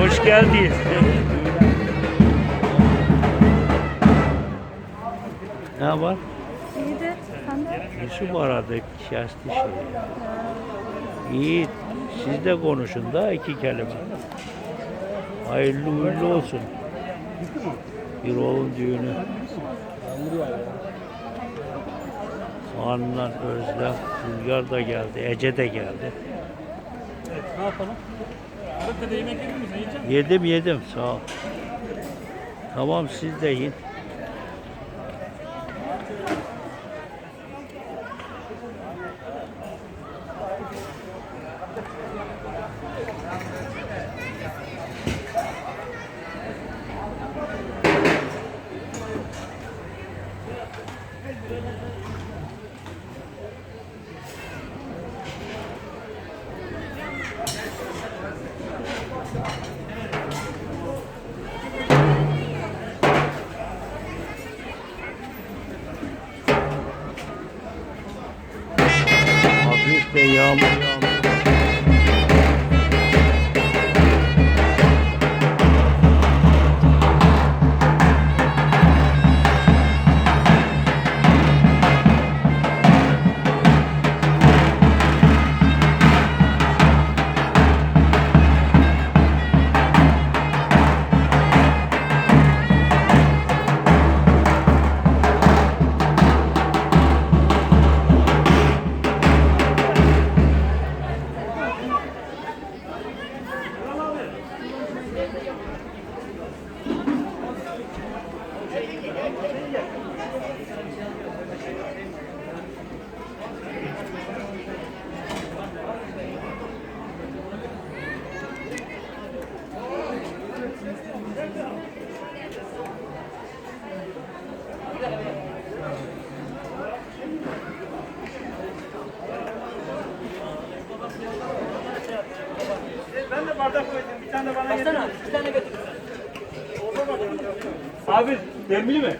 Hoş geldiniz. ne var? İyi de sen de Yusuf aradı, kesti şey. İyi, siz de konuşun da iki kelime. Hayırlı uğurlu olsun. Bir oğlun düğünü. Hanlar, Özlem, Rüzgar da geldi, Ece de geldi. Ne yapalım? Arıkka'da yemek yedin mi? Sen yiyecek misin? Yedim yedim, sağ ol. Tamam siz de yiyin. Hafif de yağmur yağmur. Ben de bardak koydum. Bir tane bana getir. Bir tane getir. Abi demli mi?